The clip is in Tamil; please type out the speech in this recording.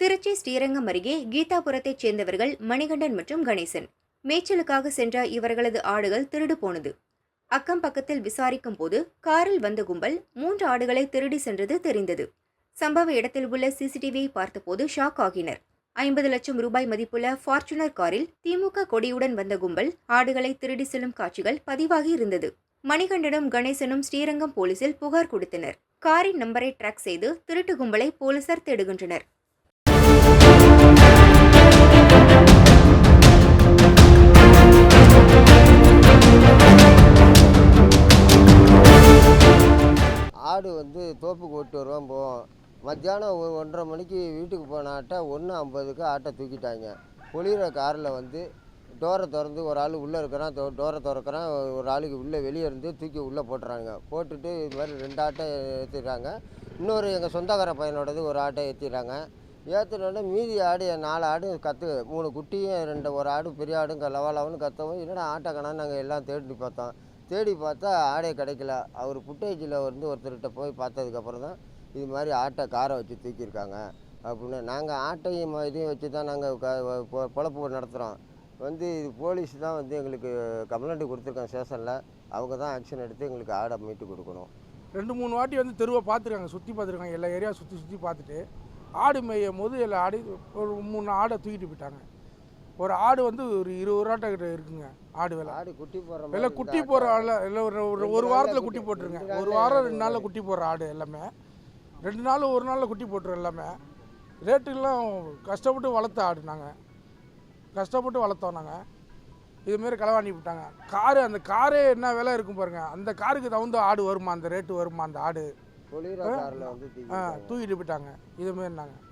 திருச்சி ஸ்ரீரங்கம் அருகே கீதாபுரத்தைச் சேர்ந்தவர்கள் மணிகண்டன் மற்றும் கணேசன். மேய்ச்சலுக்காக சென்ற இவர்களது ஆடுகள் திருடு போனது. அக்கம் பக்கத்தில் விசாரிக்கும் போது காரில் வந்த கும்பல் மூன்று ஆடுகளை திருடி சென்றது தெரிந்தது. சம்பவ இடத்தில் உள்ள சிசிடிவியை பார்த்தபோது ஷாக் ஆகினர். ஐம்பது லட்சம் ரூபாய் மதிப்புள்ள ஃபார்ச்சுனர் காரில் திமுக கொடியுடன் வந்த கும்பல் ஆடுகளை திருடி செல்லும் காட்சிகள் பதிவாகி இருந்தது. மணிகண்டனும் கணேசனும் ஸ்ரீரங்கம் போலீசில் புகார் கொடுத்தனர். காரின் நம்பரை ட்ராக் செய்து திருட்டு கும்பலை போலீசார் தேடுகின்றனர். ஆடு வந்து தோப்புக்கு ஓட்டு வருவான் போவோம் மத்தியானம் ஒரு ஒன்றரை மணிக்கு வீட்டுக்கு போன ஆட்டை ஒன்று ஐம்பதுக்கு ஆட்டை தூக்கிட்டாங்க. பொழிகிற காரில் வந்து டோரை திறந்து ஒரு ஆள் உள்ளே இருக்கிறான் டோரை திறக்கிறான் ஒரு ஆளுக்கு உள்ளே வெளியே இருந்து தூக்கி உள்ளே போட்டுறாங்க போட்டுட்டு இது மாதிரி ரெண்டு ஆட்டை ஏற்றிடுறாங்க இன்னொரு எங்கள் சொந்தக்கார பையனோடது ஒரு ஆட்டை ஏற்றிடுறாங்க ஏற்றினோடனே மீதி ஆடு நாலு ஆடு கற்று மூணு குட்டியும் ரெண்டு ஒரு ஆடு பெரிய ஆடும் க லவா லவன்னு கத்தவும் என்னடா ஆட்டை காணோன்னு நாங்கள் எல்லாம் தேடி பார்த்தோம். தேடி பார்த்தா ஆடே கிடைக்கல. அவர் புட்டேஜில் வந்து ஒருத்தர்கிட்ட போய் பார்த்ததுக்கப்புறம் தான் இது மாதிரி ஆட்டை காரை வச்சு தூக்கியிருக்காங்க அப்படின்னு. நாங்கள் ஆட்டையும் இதையும் வச்சு தான் நாங்கள் பொழப்பு நடத்துகிறோம் வந்து இது போலீஸ் தான் வந்து எங்களுக்கு கம்ப்ளைண்ட் கொடுத்துருக்கோம் ஸ்டேஷனில் அவங்க தான் ஆக்ஷன் எடுத்து எங்களுக்கு ஆடை மீட்டு கொடுக்கணும். ரெண்டு மூணு வாட்டி வந்து தெருவை பார்த்துருக்காங்க சுற்றி பார்த்துருக்காங்க. எல்லா ஏரியா சுற்றி சுற்றி பார்த்துட்டு ஆடு மேயும் போது எல்லா ஆடு ஒரு மூணு ஆடை தூக்கிட்டு போயிட்டாங்க. ஒரு ஆடு வந்து ஒரு இருபது ரூபாட்ட கிட்ட இருக்குங்க ஆடு விலை. ஆடு குட்டி போடுற விலை குட்டி போடுற ஆள் இல்லை ஒரு ஒரு வாரத்தில் குட்டி- போட்டுருங்க. ஒரு வாரம் ரெண்டு நாளில் குட்டி போடுற ஆடு எல்லாமே. ரெண்டு நாள் ஒரு நாளில் குட்டி போட்டுரும் எல்லாமே. ரேட்டுக்கெல்லாம் கஷ்டப்பட்டு வளர்த்த ஆடு நாங்கள் கஷ்டப்பட்டு வளர்த்தோம் நாங்கள் இதுமாரி களவாணி விட்டாங்க. காரு அந்த காரே என்ன விலை இருக்கும் பாருங்க. அந்த காருக்கு தகுந்த ஆடு வருமா? அந்த ரேட்டு வருமா? அந்த ஆடு? தூக்கிட்டு போயிட்டாங்க. இதுமாரி நாங்கள்